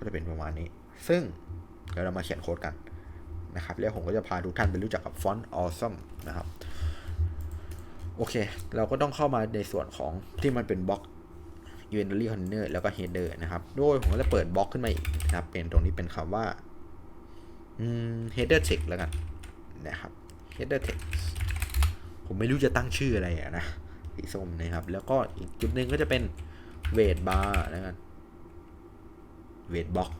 ก็จะเป็นประมาณนี้ ซึ่งเดี๋ยวเรามาเขียนโค้ดกันนะครับแล้วผมก็จะพาทุกท่านไปรู้จักกับฟอนต์ awesome นะครับ โอเค เราก็ต้องเข้ามาในส่วนของที่มันเป็นบล็อก inventory container แล้วก็ header นะครับ โดยผมก็จะเปิดบล็อกขึ้นมาอีกนะครับ เป็นตรงนี้เป็นคำว่า header text แล้วกันนะครับ header text ผมไม่รู้จะตั้งชื่ออะไรอะนะสีส้มนะครับ แล้วก็อีกจุดหนึ่งก็จะเป็น weight bar แล้วกัน weight box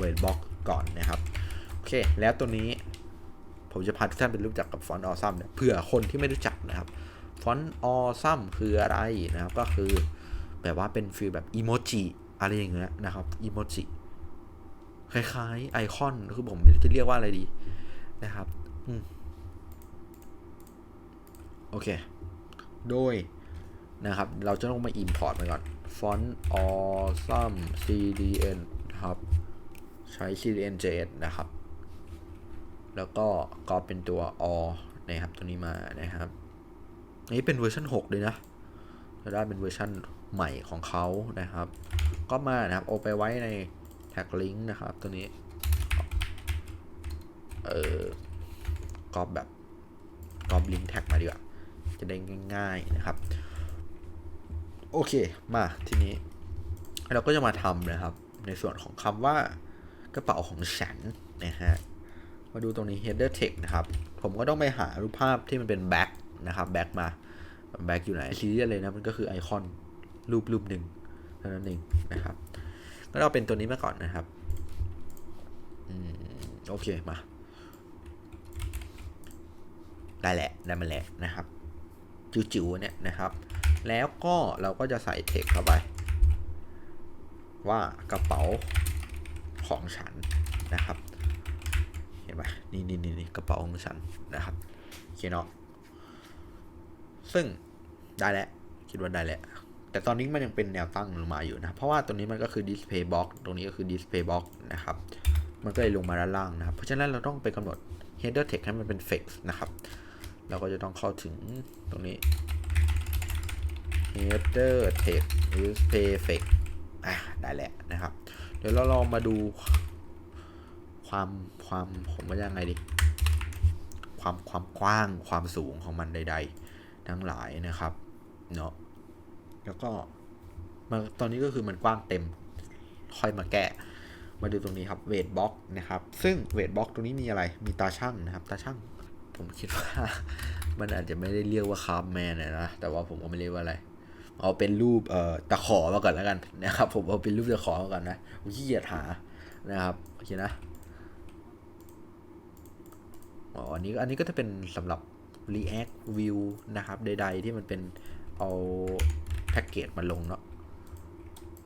weight box ก่อนนะครับ โอเค แล้วตัวนี้ผมจะพาทุกท่านไปรู้จักกับฟอนต์ออซัมเนี่ยเผื่อคนที่ไม่รู้จักนะครับฟอนต์ออซัมคืออะไรนะครับ ก็คือแบบว่าเป็นฟีลแบบอีโมจิอะไรอย่างเงี้ยนะครับอีโมจิคล้ายๆไอคอนคือผมไม่รู้จะเรียกว่าอะไรดีนะครับอืมโอเค โดยนะครับ เราจะต้องมา import มันก่อน font awesome cdn นะครับ ใช้ cdn js นะครับ แล้วก็ก็เป็นตัว o นะครับ ตัวนี้มานะครับ นี้เป็นเวอร์ชัน6เลยนะจะได้เป็นเวอร์ชันใหม่ของเขานะครับ ก็มานะครับ เอาไปไว้ในแท็กลิงก์นะครับ ตัวนี้ เออกรอบแบบกรอบลิงก์แท็กมาดีกว่า จะได้ง่าย ๆ นะครับ โอเคมาทีนี้ เราก็จะมาทำนะครับ ในส่วนของคำว่ากระเป๋าของฉันนะฮะมาดูตรงนี้ header text นะครับ ผมก็ต้องไปหารูปภาพที่มันเป็น back นะครับ back มา back อยู่ไหนซีรียสเลยนะมันก็คือไอคอนรูปรูปหนึ่งเท่านั้นเองนะครับก็เราเป็นตัวนี้มาก่อนนะครับอืมโอเคมาได้แหละได้มาแล้วนะครับจิ๋วๆเนี่ยนะครับ แล้วก็เราก็จะใส่เทคเข้าไป ว่ากระเป๋าของฉันนะครับ เห็นไหมนี่นี่นี่กระเป๋าของฉันนะครับโอเคเนาะซึ่งได้แล้วคิดว่าได้แล้วแต่ตอนนี้มันยังเป็นแนวตั้งลงมาอยู่นะ เพราะว่าตรงนี้มันก็คือ display box ตรงนี้ก็คือ display box นะครับ มันก็เลยลงมาด้านล่างนะครับ เพราะฉะนั้นเราต้องไปกำหนด header text ให้มันเป็น fixed นะครับ เราก็จะต้องเข้าถึงตรงนี้ header text display fix อะได้แล้วนะครับ เดี๋ยวเราลองมาดูความความผมว่ายังไงดี ความความกว้างความสูงของมันใด ๆ ทั้งหลายนะครับเนาะแล้วก็มาตอนนี้ก็คือมันกว้างเต็ม ค่อยมาแก้มาดูตรงนี้ครับเวทบ็อกนะครับ ซึ่งเวทบ็อกตรงนี้มีอะไรมีตาช่างนะครับ ตาช่างผมคิดว่า มันอาจจะไม่ได้เรียกว่าคาร์บแมนนะแต่ว่าผมก็ไม่เรียกว่าอะไร เอาเป็นรูปเอ่อตะขอมาก่อนแล้วกันนะครับ ผมเอาเป็นรูปตะขอมาก่อนนะขี้เกียจหานะครับโอเคนะอ๋ออันนี้อันนี้ก็จะเป็นสำหรับ React View นะครับ ใด ๆ ที่มันเป็นเอาแพ็กเกจมาลงเนาะ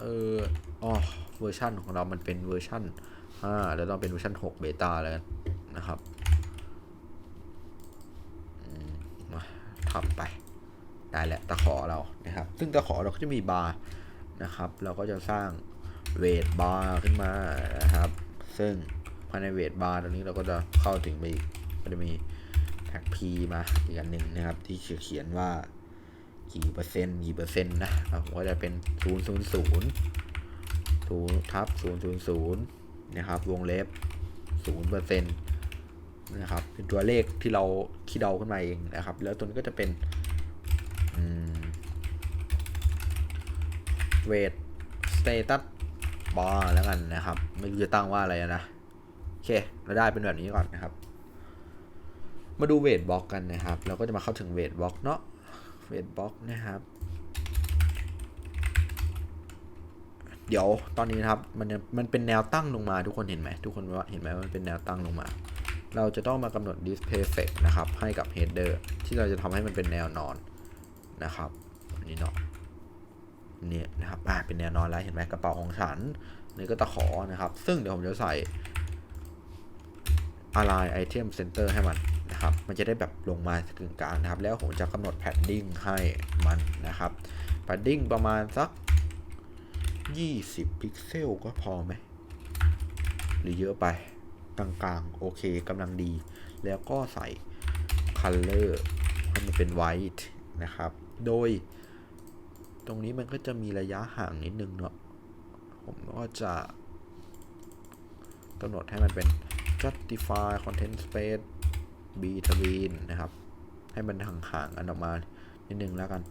เอออ๋อเวอร์ชันของเรามันเป็นเวอร์ชัน5แล้วต้องเป็นเวอร์ชัน6เบต้าแล้วนะครับมาทำไป ได้แล้วตะขอเรานะครับ ซึ่งตะขอเราก็จะมีบาร์นะครับ เราก็จะสร้างเวทบาร์ขึ้นมานะครับ ซึ่งภายในเวทบาร์ตรงนี้เราก็จะเข้าถึงไปอีกก็จะมีแท็ก P มาอีกอันหนึ่งนะครับ ที่เขียนว่ากี่เปอร์เซ็นต์กี่เปอร์เซ็นต์นะครับก็จะเป็นศูนย์ศูนย์ศูนย์ทับศูนย์ศูนย์ศูนย์นะครับ วงเล็บศูนย์เปอร์เซ็นต์นะครับเป็นตัวเลขที่เราคิดเดาขึ้นมาเองนะครับ แล้วตัวนี้ก็จะเป็น เวทสเตตัสบาร์แล้วกันนะครับ ไม่รู้จะตั้งว่าอะไรนะ โอเค เราได้เป็นแบบนี้ก่อนนะครับ มาดูเวทบล็อกกันนะครับ เราก็จะมาเข้าถึงเวทบล็อกเนาะ เวทบล็อกนะครับ เดี๋ยวตอนนี้นะครับ มันมันเป็นแนวตั้งลงมาทุกคนเห็นไหม ทุกคนว่าเห็นไหมว่ามันเป็นแนวตั้งลงมา เราจะต้องมากำหนด display effect นะครับ ให้กับ header ที่เราจะทำให้มันเป็นแนวนอนนะครับอันนี้เนาะ เนี่ยนะครับอ่าเป็นแนวนอนแล้วเห็นไหมกระเป๋าของฉันนี่ก็ตะขอนะครับ ซึ่งเดี๋ยวผมจะใส่ align item center ให้มันนะครับ มันจะได้แบบลงมาถึงกลางนะครับ แล้วผมจะกำหนด padding ให้มันนะครับ padding ประมาณสัก 20 พิกเซลก็พอไหม หรือเยอะไปกลางๆ โอเคกำลังดี แล้วก็ใส่ color ให้มันเป็น white นะครับ โดย ตรงนี้มันก็จะมีระยะห่างนิดนึงเนาะผมก็จะกำหนดให้มันเป็น justify content space between นะครับ ให้มันห่างๆกันออกมานิดนึงแล้วกัน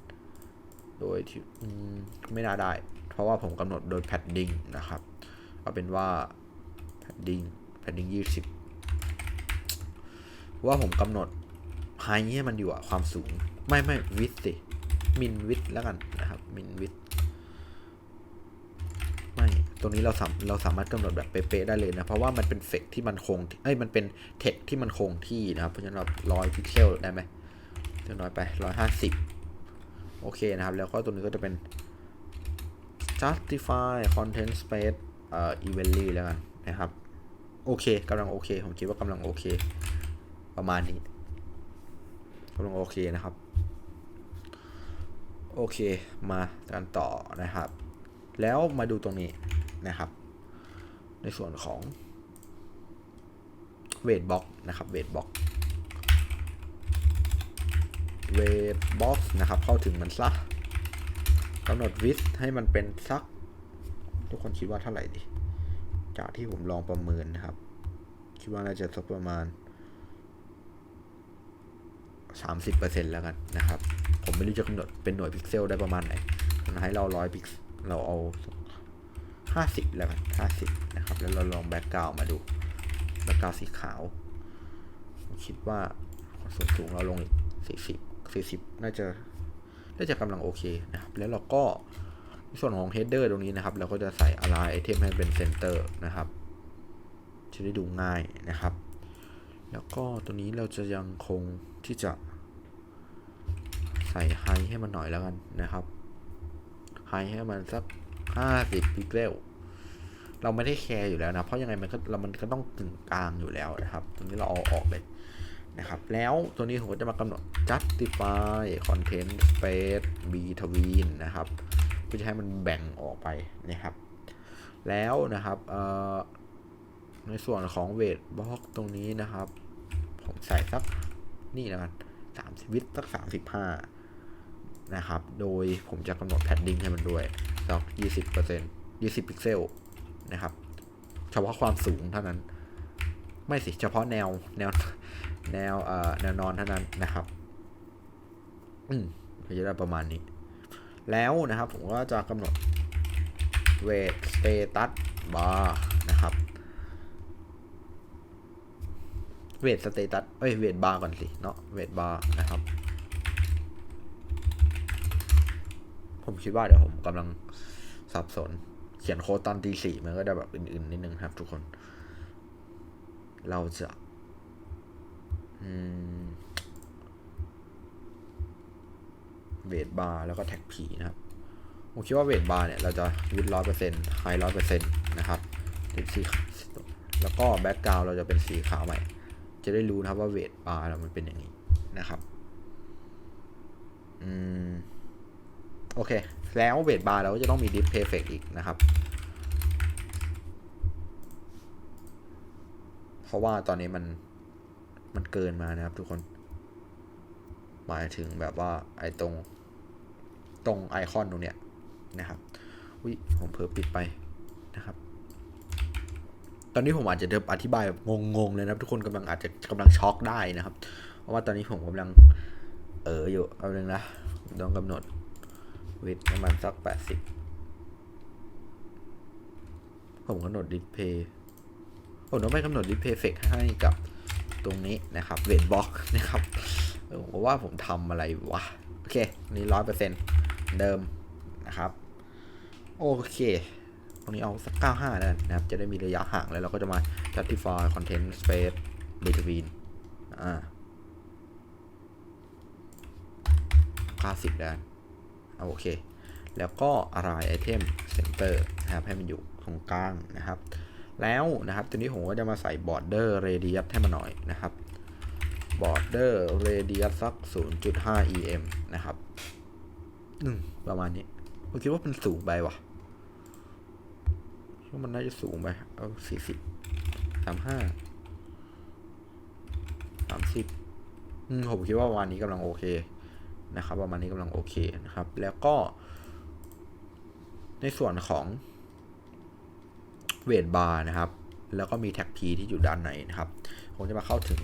โดยที่มไม่น่าได้ เพราะว่าผมกำหนดโดย padding นะครับ เอาเป็นว่า padding padding 20ว่าผมกำหนด high ให้มันอยู่อะความสูง ไม่ไม่ width สิ min width แล้วกันนะครับ min width ไม่ตรงนี้เราสามเราสามารถกำหนดแบบเป๊ะๆได้เลยนะ เพราะว่ามันเป็นเฟกที่มันคงเอ้ยมันเป็นเทคที่มันคงที่นะครับ เพราะฉะนั้นเราร้อยพิกเซลได้ไหมจะน้อยไปร้อยห้าสิบโอเคนะครับ แล้วก็ตัวนี้ก็จะเป็น justify content space เอ่อ evenly แล้วกันนะครับ โอเคกำลังโอเค ผมคิดว่ากำลังโอเค ประมาณนี้กำลังโอเคนะครับ โอเคมากันต่อนะครับ แล้วมาดูตรงนี้นะครับ ในส่วนของเวทบ็อกนะครับเวทบ็อกเวทบ็อกนะครับ เข้าถึงมันซะกำหนดวิสให้มันเป็นสัก ทุกคนคิดว่าเท่าไหร่ดี จากที่ผมลองประเมินนะครับ คิดว่าน่าจะสักประมาณ 30%แล้วกันนะครับ ผมไม่รู้จะกำหนดเป็นหน่วยพิกเซลได้ประมาณไหนมันให้เราร้อยพิกเราเอา50แล้วกัน50นะครับ แล้วเราลองแบ็กกราวมาดูแบ็กกราวสีขาวคิดว่าส่วนสูงเราลงอีก40 40น่าจะน่าจะกำลังโอเคนะครับ แล้วเราก็ส่วนของ header ตรงนี้นะครับ เราก็จะใส่ align item ให้เป็น center นะครับจะได้ดูง่ายนะครับ แล้วก็ตัวนี้เราจะยังคงที่จะ ส่ไฮให้มันหน่อยแล้วกันนะครับไฮให้มันสัก 50 พิกเซลเราไม่ได้แคร์อยู่แล้วนะ เพราะยังไงมันก็เรามันก็ต้องกึ่งกลางอยู่แล้วนะครับ ตรงนี้เราเอาออกเลยนะครับ แล้วตัวนี้ผมก็จะมากำหนด justify content space between นะครับเพื่อจะให้มันแบ่งออกไปนะครับ แล้วนะครับในส่วนของเวทบล็อกตรงนี้นะครับ ผมใส่สักนี่แล้วกันสามสิบวิสักสามสิบห้า นะครับ โดยผมจะกำหนดแพดดิ้งให้มันด้วยสักยี่สิบเปอร์เซ็นต์ยี่สิบพิกเซลนะครับ เฉพาะความสูงเท่านั้น ไม่สิ เฉพาะแนว แนว แนวเอ่อแนวนอนเท่านั้นนะครับ อืมก็จะได้ประมาณนี้ แล้วนะครับ ผมก็จะกำหนดเวทสเตตัสบาร์นะครับเวทสเตตัสเอ้ยเวทบาร์ก่อนสิ เนาะเวทบาร์นะครับ ผมคิดว่าเดี๋ยวผมกำลังสับสน เขียนโค้ดตอนตีสี่มันก็จะแบบอื่นๆนิดนึงครับ ทุกคน เราจะเวทบาร์แล้วก็แท็กผีนะครับ ผมคิดว่าเวทบาร์เนี่ย เราจะวิดร้อยเปอร์เซ็นต์ไฮร้อยเปอร์เซ็นต์นะครับเป็นสีแล้วก็แบ็กกราวเราจะเป็นสีขาวใหม่ จะได้รู้นะครับว่าเวทบาร์เรามันเป็นอย่างนี้นะครับ อืม โอเค แล้วเวทบาร์เราก็จะต้องมีดิสเพย์เฟกอีกนะครับ เพราะว่าตอนนี้มัน มันเกินมานะครับทุกคน หมายถึงแบบว่าไอ้ตรง ตรงไอคอนตรงเนี้ยนะครับอุ้ยผมเพิ่ปิดไปนะครับ ตอนนี้ผมอาจจะเดบอธิบายแบบงงๆเลยนะครับ ทุกคนกำลังอาจจะกำลังช็อกได้นะครับ เพราะว่าตอนนี้ผมกำลังเอออยู่เอาหนึ่งนะต้องกำหนด วิดประมาณสักแปดสิบผมกำหนดดิสเพย์ผมต้องไปกำหนดดิสเพย์เฟกให้กับตรงนี้นะครับเวทบล็อกนะครับเออผมว่าผมทำอะไรวะ โอเค นี่ร้อยเปอร์เซ็นต์เดิมนะครับ โอเค ตรงนี้เอาสัก 95แล้วนนะครับ จะได้มีระยะห่างแล้วเราก็จะมา justify content space between อ่า 90แล้วกัน โอเค แล้วก็ align item center นะครับให้มันอยู่ตรงกลางนะครับ แล้วนะครับตัวนี้ผมก็จะมาใส่ border radius ให้มันหน่อยนะครับ border radius สัก 0.5 em นะครับอืมประมาณนี้ผมคิดว่ามันสูงไปว่ะคิดว่ามันน่าจะสูงไป เอาสี่สิบสามห้าสามสิบอืมผมคิดว่าประมาณนี้กำลังโอเค นะครับประมาณนี้กำลังโอเคนะครับ แล้วก็ ในส่วนของเวทบาร์นะครับ แล้วก็มีแท็ก P ที่อยู่ด้านในนะครับ ผมจะมาเข้าถึง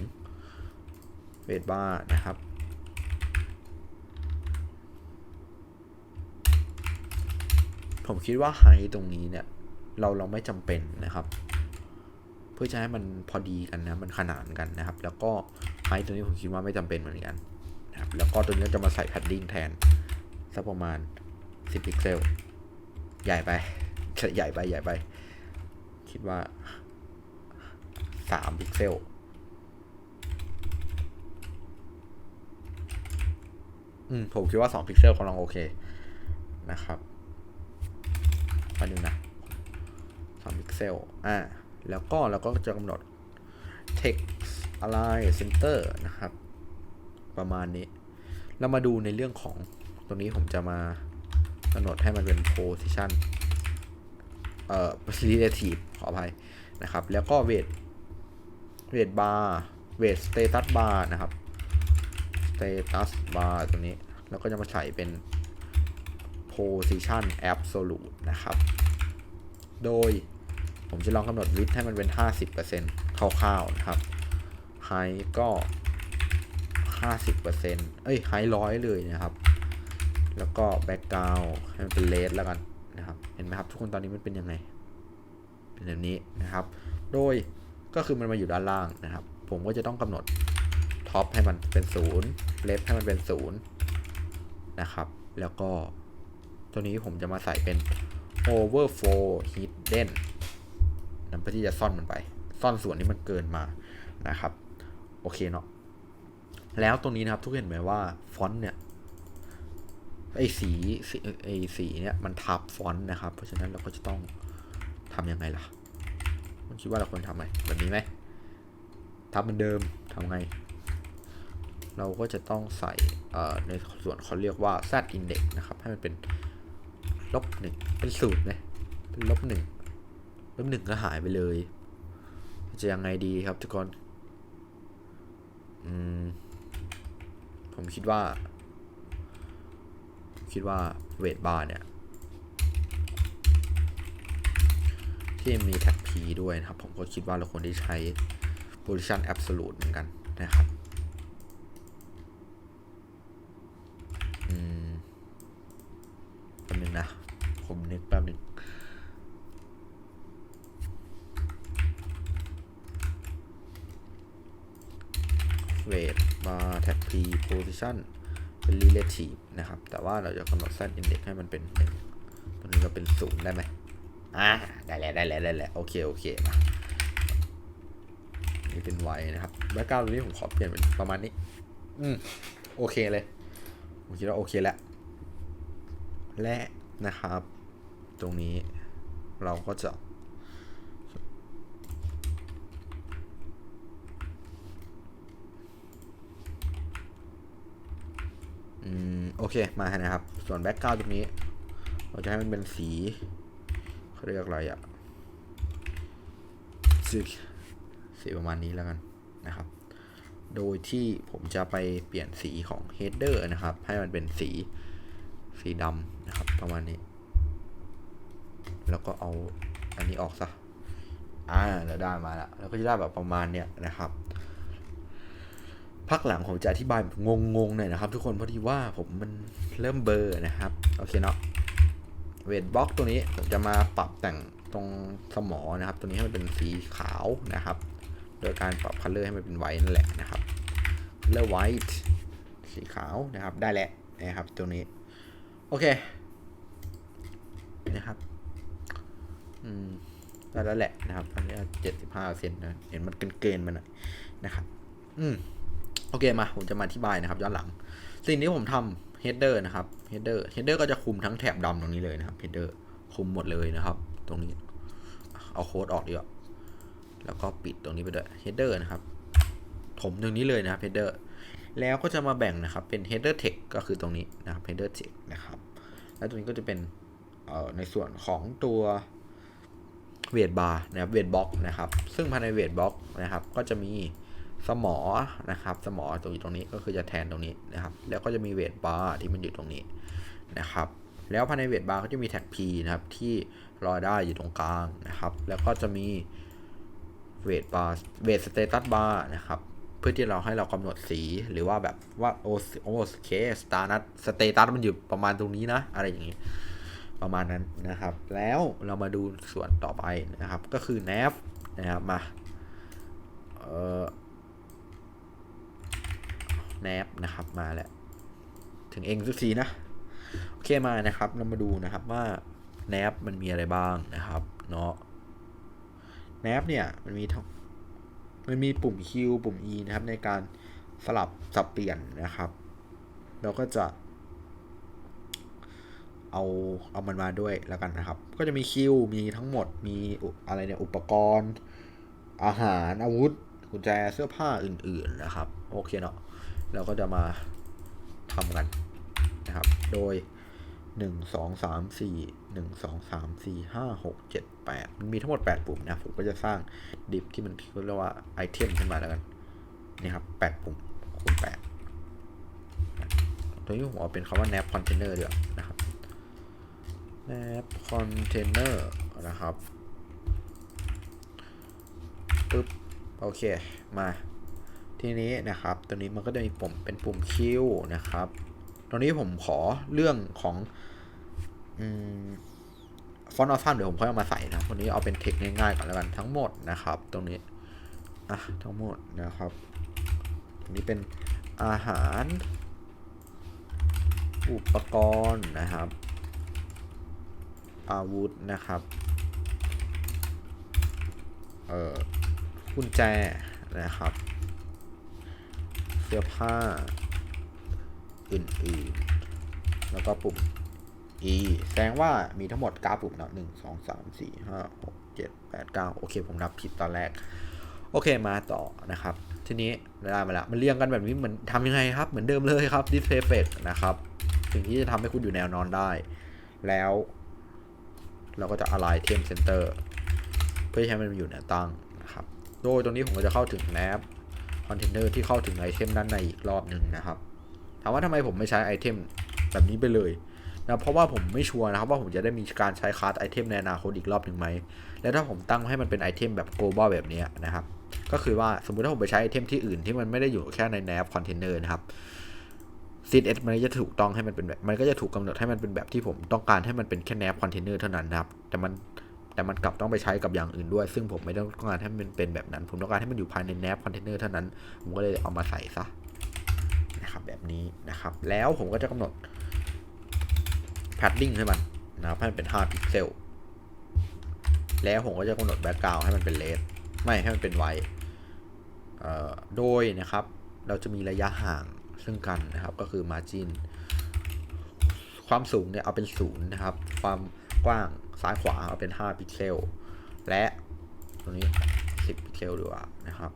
เวทบาร์นะครับผมคิดว่าไฮตรงนี้เนี่ย เราเราไม่จำเป็นนะครับ เพื่อจะให้มันพอดีกันนะมันขนานกันนะครับ แล้วก็ไฮตัวนี้ผมคิดว่าไม่จำเป็นเหมือนกัน นะครับ แล้วก็ตัวนี้จะมาใส่แพดดิ้งแทนสักประมาณ 10 พิกเซล ใหญ่ไปใหญ่ไปใหญ่ไป คิดว่า 3 พิกเซลอืมผมคิดว่า 2 พิกเซลกำลังโอเคนะครับมาดูนะ2พิกเซลอ่าแล้วก็เราก็จะกำหนด text align center นะครับ ประมาณนี้ เรามาดูในเรื่องของตรงนี้ผมจะมากำหนดให้มันเป็น position เอ่อ relative ขออภัยนะครับ แล้วก็ weight weight bar weight status bar นะครับ status bar ตัวนี้ แล้วก็จะมาใส่เป็น position absolute นะครับ โดยผมจะลองกำหนด width ให้มันเป็น 50%คร่าวๆนะครับ height ก็ 50%เอ้ย height ร้อยเลยนะครับ แล้วก็ background ให้มันเป็น red แล้วกันนะครับ เห็นไหมครับทุกคนตอนนี้มันเป็นยังไง เป็นแบบนี้นะครับ โดยก็คือมันมาอยู่ด้านล่างนะครับ ผมก็จะต้องกำหนด top ให้มันเป็น0 left ให้มันเป็น0นะครับ แล้วก็ตัวนี้ผมจะมาใส่เป็น overflow hidden นั่นเพื่อที่จะซ่อนมันไป ซ่อนส่วนที่มันเกินมานะครับ โอเคเนาะ แล้วตรงนี้นะครับทุกคนเห็นไหมว่าฟอนต์เนี่ยไอ้สีไอ้สีเนี่ยมันทับฟอนต์นะครับ เพราะฉะนั้นเราก็จะต้องทำยังไงล่ะผมคิดว่าเราควรทำไงแบบนี้ไหมทับเหมือนเดิมทำไง เราก็จะต้องใส่ในส่วนเขาเรียกว่า z index นะครับ ให้มันเป็นลบหนึ่งเป็นศูนย์ไหมเป็นลบหนึ่งลบหนึ่งก็หายไปเลย จะยังไงดีครับทุกคน อืม ผมคิดว่า คิดว่าเวทบาร์เนี่ย ที่มีแท็ก P ด้วยนะครับ ผมก็คิดว่าเราควรที่ใช้ position absolute เหมือนกันนะครับอืมแป๊บนึงนะ ผมนึกแป๊บนึงเวทมาร์แท็ก P position เป็น relative นะครับ แต่ว่าเราจะกำหนด set index ให้มันเป็นหนึ่งตัวนี้ก็เป็นศูนย์ได้ไหมอ่าได้แล้วได้แล้วได้แล้วโอเคโอเคมานี่เป็นไวนะครับแบ็กกราวด์ตัวนี้ผมขอเปลี่ยนเป็นประมาณนี้ อืมโอเคเลยผมคิดว่าโอเคแล้ว และนะครับ ตรงนี้เราก็จะ อืม โอเคมานะครับ ส่วนแบ็กกราวด์ตรงนี้ เราจะให้มันเป็นสีเขาเรียกอะไรอะสีสีประมาณนี้แล้วกันนะครับ โดยที่ผมจะไปเปลี่ยนสีของ header นะครับ ให้มันเป็นสีสีดำนะครับ ประมาณนี้ แล้วก็เอาอันนี้ออกซะอ่าแล้วได้มาแล้วแล้วก็จะได้แบบประมาณเนี้ยนะครับ พักหลังผมจะอธิบายแบบงงๆหน่อยนะครับ ทุกคนพอดีว่าผมมันเริ่มเบอร์นะครับโอเคเนาะเวทบล็อกตัวนี้ผมจะมาปรับแต่งตรงสมอนะครับ ตัวนี้ให้มันเป็นสีขาวนะครับ โดยการปรับคัลเลอร์ให้มันเป็นไวท์นั่นแหละนะครับ color white สีขาวนะครับได้แล้วนะครับตัวนี้ โอเคนะครับอืมได้แล้วแหละนะครับอันนี้เจ็ดสิบห้าเซนนะเห็นมันเกินๆมันนะครับ อืม โอเคมาผมจะมาอธิบายนะครับย้อนหลัง สิ่งนี้ผมทำ header นะครับ header header ก็จะคุมทั้งแถบดำตรงนี้เลยนะครับ header คุมหมดเลยนะครับ ตรงนี้เอาโค้ดออกดีกว่าแล้วก็ปิดตรงนี้ไปด้วย header นะครับถมตรงนี้เลยนะครับ header แล้วก็จะมาแบ่งนะครับเป็น header text ก็คือตรงนี้นะครับ header text นะครับ แล้วตรงนี้ก็จะเป็นในส่วนของตัวเวทบาร์นะครับเวทบล็อกนะครับ ซึ่งภายในเวทบล็อกนะครับ ก็จะมี สมอนะครับ สมอตรงอยู่ตรงนี้ก็คือจะแทนตรงนี้นะครับ แล้วก็จะมีเวทบาร์ที่มันอยู่ตรงนี้นะครับ แล้วภายในเวทบาร์ก็จะมีแท็ก P นะครับที่รอยได้อยู่ตรงกลางนะครับ แล้วก็จะมีเวทบาร์เวทสเตตัสบาร์นะครับ เพื่อที่เราให้เรากำหนดสีหรือว่าแบบว่าโอโอเคสตาร์นัทสเตตัสมันอยู่ประมาณตรงนี้นะ อะไรอย่างนี้ ประมาณนั้นนะครับ แล้วเรามาดูส่วนต่อไปนะครับ ก็คือ nav นะครับมาเอ่อ nav นะครับมาแล้ว ถึงเองสักทีนะ โอเคมานะครับ เรามาดูนะครับว่า nav มันมีอะไรบ้างนะครับเนาะ nav เนี่ยมันมีทั้งมันมีปุ่ม Q ปุ่ม E นะครับ ในการสลับสับเปลี่ยนนะครับ เราก็จะเอาเอามันมาด้วยแล้วกันนะครับ ก็จะมีคิว มีทั้งหมด มีอะไรเนี่ยอุปกรณ์ อาหารอาวุธกุญแจเสื้อผ้าอื่น ๆนะครับ โอเคเนาะ เราก็จะมาทำกันนะครับ โดย 1 2 3 4 1 2 3 4 5 6 7 8 มันมีทั้งหมด 8 ปุ่มนะ ผมก็จะสร้างดิฟที่มันเรียกว่าไอเทมขึ้นมาแล้วกันนี่ครับ 8 ปุ่มคูณ8ตัวนี้ผมเอาเป็นคำว่า nav container เดียวานะครับ nav container นะครับปึ๊บ โอเค มา ทีนี้นะครับตัวนี้มันก็จะมีปุ่มเป็นปุ่มคิวนะครับตรงนี้ผมขอเรื่องของฟอนต์ออซัมเดี๋ยวผมค่อยเอามาใส่นะวันนี้เอาเป็นเทคง่ายๆก่อนแล้วกันทั้งหมดนะครับ ตรงนี้อะทั้งหมดนะครับตรงนี้เป็นอาหาร อุปกรณ์นะครับ อาวุธนะครับเอ่อกุญแจนะครับ สื้อผ้า อื่นๆ แล้วก็ปุ่ม E แสดงว่ามีทั้งหมด 9 ปุ่มนะหนึ่งสองสามสี่ห้าหกเจ็ดแปดเก้าโอเค ผมนับผิดตอนแรก โอเคมาต่อนะครับ ทีนี้ได้มาแล้วมันเรียงกันแบบนี้เหมือนทำยังไงครับ เหมือนเดิมเลยครับ display effect นะครับ สิ่งที่จะทำให้คุณอยู่แนวนอนได้ แล้ว เราก็จะ align t e m center เพื่อให้มันอยู่แนวตั้งนะครับ โดยตรงนี้ผมก็จะเข้าถึง nav container ที่เข้าถึงไอเทมด้านในอีกรอบหนึ่งนะครับ ถามว่าทำไมผมไม่ใช้ไอเทมแบบนี้ไปเลยนะเพราะว่าผมไม่ชัวร์นะครับว่าผมจะได้มีการใช้คลาสไอเทมในอนาคตอีกรอบหนึ่งไหม แล้วถ้าผมตั้งให้มันเป็นไอเทมแบบ global แบบนี้นะครับ ก็คือว่าสมมุติถ้าผมไปใช้ไอเทมที่อื่นที่มันไม่ได้อยู่แค่ใน nav container นะครับ CSS มันจะถูกต้องให้มันเป็นแบบมันก็จะถูกกำหนดให้มันเป็นแบบที่ผมต้องการให้มันเป็นแค่ nav container เท่านั้นนะครับ แต่มัน แต่มันกลับต้องไปใช้กับอย่างอื่นด้วย ซึ่งผมไม่ต้องการให้มันเป็นแบบนั้น ผมต้องการให้มันอยู่ภายใน nav container เท่านั้น ผมก็เลยเอามาใส่ซะนะครับแบบนี้นะครับ แล้วผมก็จะกำหนด padding ให้มันนะครับให้มันเป็น5พิกเซลแล้วผมก็จะกำหนด background ให้มันเป็น red ไม่ให้มันเป็น white เอ่อโดยนะครับ เราจะมีระยะห่างซึ่งกันนะครับ ก็คือ margin ความสูงเนี่ยเอาเป็นศูนย์นะครับ ความกว้าง ซ้ายขวาเอาเป็น 5 พิกเซล และตรงนี้ 10 พิกเซลดีกว่านะครับ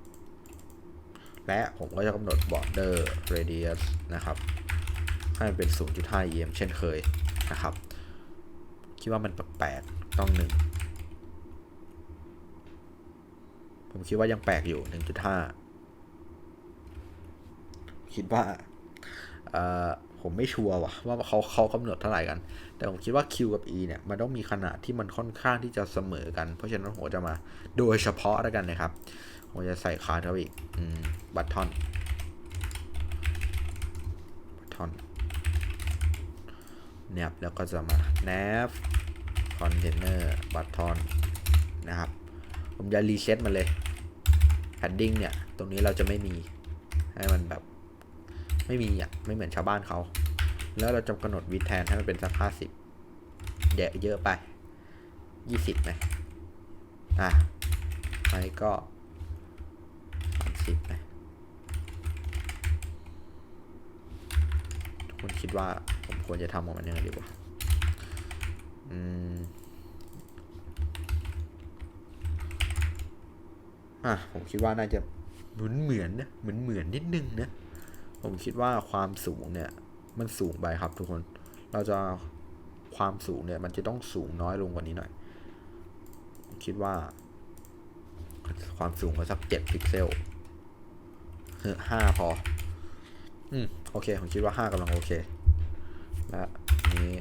และผมก็จะกำหนด border radius นะครับ ให้มันเป็น 0.5 em เช่นเคยนะครับ คิดว่ามันแปลกๆต้องหนึ่งผมคิดว่ายังแปลกอยู่ 1.5 คิดว่าเอ่อผมไม่ชัวร์ว่ะว่าเขาเขากำหนดเท่าไหร่กัน แต่ผมคิดว่า Q กับ E เนี่ย มันต้องมีขนาดที่มันค่อนข้างที่จะเสมอกัน เพราะฉะนั้นผมจะมาโดยเฉพาะแล้วกันนะครับ ผมจะใส่คาร์เข้าไปอีกบัตทอนบัตทอนเนี่ยแล้วก็จะมา nav container button นะครับ ผมจะรีเซ็ตมันเลย padding เนี่ย ตรงนี้เราจะไม่มี ให้มันแบบ ไม่มีอะ ไม่เหมือนชาวบ้านเขา แล้วเราจะกำหนดวิดแทนให้มันเป็นสักห้าสิบเยอะเยอะไปยี่สิบไหมอะไปก็สามสิบไหมทุกคนคิดว่าผมควรจะทำออกมายังไงดีวะอืมอะผมคิดว่าน่าจะเหมือนเหมือนนะเหมือนเหมือนนิดนึงนะ ผมคิดว่าความสูงเนี่ย มันสูงไปครับทุกคน เราจะความสูงเนี่ย มันจะต้องสูงน้อยลงกว่านี้หน่อย คิดว่า ความสูงก็สักเจ็ดพิกเซลห้าพอ อืม โอเค ผมคิดว่าห้ากำลังโอเค และนี้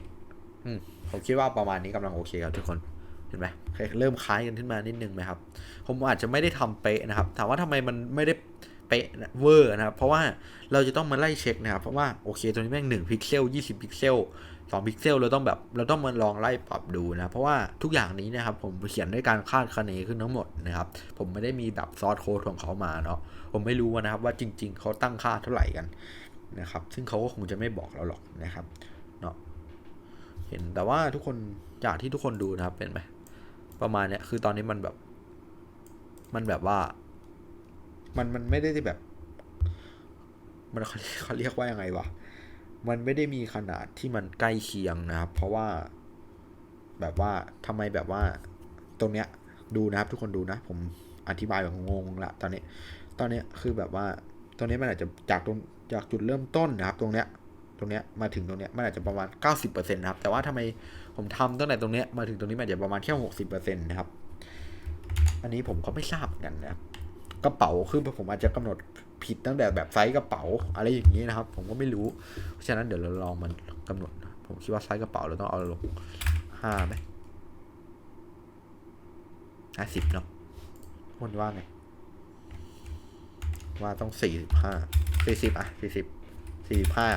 อืม ผมคิดว่าประมาณนี้กำลังโอเคครับทุกคน เห็นไหมเริ่มคล้ายกันขึ้นมานิดนึงไหมครับ ผมอาจจะไม่ได้ทำเป๊ะนะครับ ถามว่าทำไมมันไม่ได้ ป๊ะเวอร์นะครับ เพราะว่าเราจะต้องมาไล่เช็คนะครับ เพราะว่าโอเคตัวนี้แม่งหนึ่งพิกเซลยี่สิบพิกเซลสองพิกเซลเราต้องแบบเราต้องมาลองไล่ปรับดูนะ เพราะว่าทุกอย่างนี้นะครับผมเขียนด้วยการคาดคะเนขึ้นทั้งหมดนะครับ ผมไม่ได้มีแบบซอสโค้ดของเขามาเนาะผมไม่รู้นะครับว่าจริง ๆเขาตั้งค่าเท่าไหร่กันนะครับ ซึ่งเขาก็คงจะไม่บอกเราหรอกนะครับเนาะเห็นแต่ว่าทุกคนจากที่ทุกคนดูนะครับเป็นไหมประมาณเนี้ยคือตอนนี้มันแบบ มันแบบว่า มันมันไม่ได้แบบ มันเขาเขาเรียกว่ายังไงวะมันไม่ได้มีขนาดที่มันใกล้เคียงนะครับ เพราะว่าแบบว่าทำไมแบบว่า ตรงเนี้ยดูนะครับ ทุกคนดูนะ ผมอธิบายแบบงงละตอนนี้ ตอนนี้คือแบบว่าตรงนี้มันอาจจะจากตรงจากจุดเริ่มต้นนะครับ ตรงเนี้ย ตรงเนี้ยมาถึงตรงเนี้ยมันอาจจะประมาณ 90%นะครับ แต่ว่าทำไมผมทำตั้งแต่ตรงเนี้ยมาถึงตรงนี้มันอาจจะประมาณแค่60%นะครับ อันนี้ผมก็ไม่ทราบกันนะครับ กระเป๋าคือผมอาจจะกำหนดผิดตั้งแต่แบบไซส์กระเป๋า อะไรอย่างนี้นะครับ ผมก็ไม่รู้ เพราะฉะนั้นเดี๋ยวเราลองมันกำหนด ผมคิดว่าไซส์กระเป๋าเราต้องเอาลงห้าไหมห้าสิบเนาะคนว่าไงว่าต้องสี่สิบห้าสี่สิบอะสี่สิบสี่สิบห้า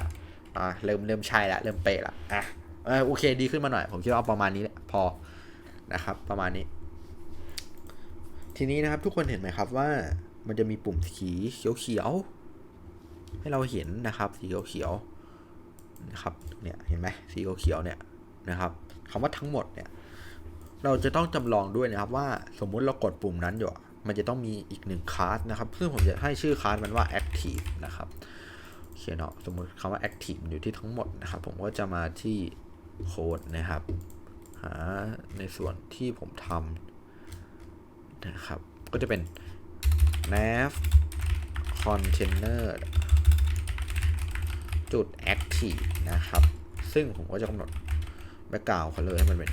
อะเริ่มเริ่มใช่ละเริ่มเป๊ะละอะเออโอเคดีขึ้นมาหน่อย ผมคิดว่าเอาประมาณนี้แหละพอนะครับ ประมาณนี้ ทีนี้นะครับทุกคนเห็นไหมครับว่ามันจะมีปุ่มสีเขียวเขียวๆให้เราเห็นนะครับสีเขียวๆนะครับเนี่ยเห็นไหมสีเขียวเขียวๆเนี่ยนะครับคำว่าทั้งหมดเนี่ยเราจะต้องจำลองด้วยนะครับว่าสมมุติเรากดปุ่มนั้นอยู่มันจะต้องมีอีกหนึ่งคลาสนะครับซึ่งผมจะให้ชื่อคลาสมันว่า active นะครับเขียนเนาะสมมติคำว่า active อยู่ที่ทั้งหมดนะครับ ผมก็จะมาที่โค้ดนะครับ หาในส่วนที่ผมทำ นะครับ ก็จะเป็น nav container จุด active นะครับ ซึ่งผมก็จะกำหนด background color ให้มันเป็น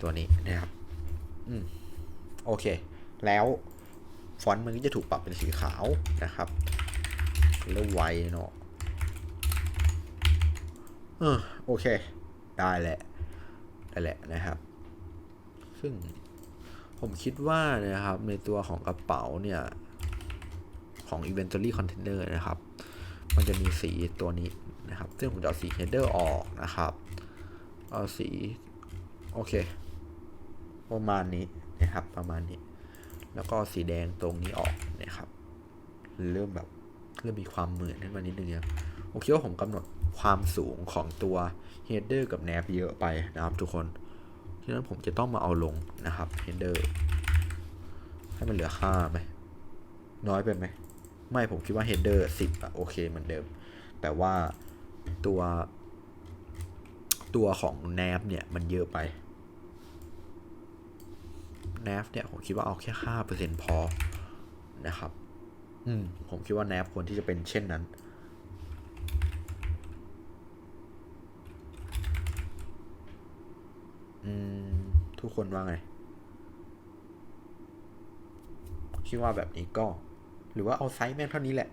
ตัวนี้นะครับ อืม โอเค แล้วฟอนต์มันก็จะถูกปรับเป็นสีขาวนะครับแล้วไวเนาะเออโอเค ได้แหละ ได้แหละนะครับ ซึ่ง ผมคิดว่านะครับในตัวของกระเป๋าเนี่ย ของ inventory container นะครับ มันจะมีสีตัวนี้นะครับ ซึ่งผมจะเอาสี header ออกนะครับ เอาสี โอเค ประมาณนี้นะครับ ประมาณนี้ แล้วก็สีแดงตรงนี้ออกนะครับ เริ่มแบบเริ่มมีความเหมือนขึ้นมานิดนึงนะผมคิดว่าผมกำหนดความสูงของตัว header กับ nav เยอะไปนะครับทุกคน ฉะนั้นผมจะต้องมาเอาลงนะครับ header ให้มันเหลือค่าไหมน้อยไปไหม ไม่ผมคิดว่า header 10อะโอเคเหมือนเดิม แต่ว่าตัว ตัวของ nav เนี่ย มันเยอะไป nav เนี่ย ผมคิดว่าเอาแค่ห้าเปอร์เซ็นพอนะครับ อืม ผมคิดว่า nav ควรที่จะเป็นเช่นนั้น อืม ทุกคนว่าไง คิดว่าแบบนี้ก็ หรือว่าเอาไซส์แม่งเท่านี้แหละ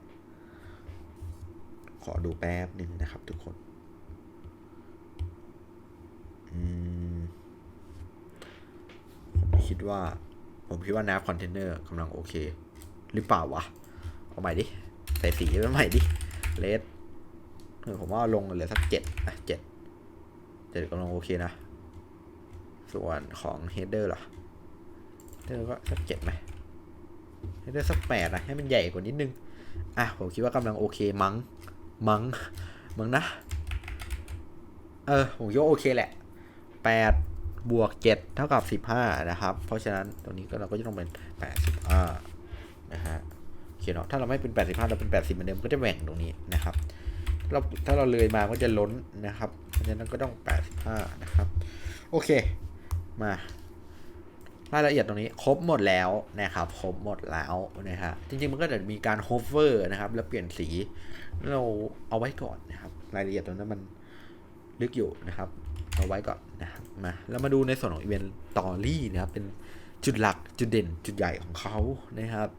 ขอดูแป๊บหนึ่งนะครับทุกคน ผมคิดว่า ผมคิดว่า nav container กำลังโอเค หรือเปล่าวะ เอาใหม่ดิ ใส่สีไปใหม่ดิ เลสผมว่าลงเหลือสักเจ็ดอะเจ็ดเจ็ดกำลังโอเคนะ ส่วนของ header ล่ะ header ก็สักเจ็ดไหม header สักแปดนะให้มันใหญ่กว่านิดนึง อะ ผมคิดว่ากำลังโอเคมั้ง มั้ง มั้งนะ เออ ผมคิดว่าโอเคแหละแปดบวกเจ็ดเท่ากับสิบห้านะครับ เพราะฉะนั้นตรงนี้ก็เราก็จะต้องเป็นแปดสิบห้านะฮะโอเคเนาะถ้าเราไม่เป็นแปดสิบห้าเราเป็นแปดสิบเหมือนเดิมก็จะแหว่งตรงนี้นะครับเราถ้าเราเลยมาก็จะล้นนะครับ เพราะฉะนั้นก็ต้องแปดสิบห้านะครับ โอเค มารายละเอียดตรงนี้ครบหมดแล้วนะครับครบหมดแล้วนะครับจริงๆมันก็จะมีการโฮเวอร์นะครับ แล้วเปลี่ยนสีเราเอาไว้ก่อนนะครับ รายละเอียดตรงนั้นมันลึกอยู่นะครับ เอาไว้ก่อนนะครับมาแล้วมาดูในส่วนของอีเวนต์ตอรี่นะครับเป็นจุดหลักจุดเด่นจุดใหญ่ของเขานะครับ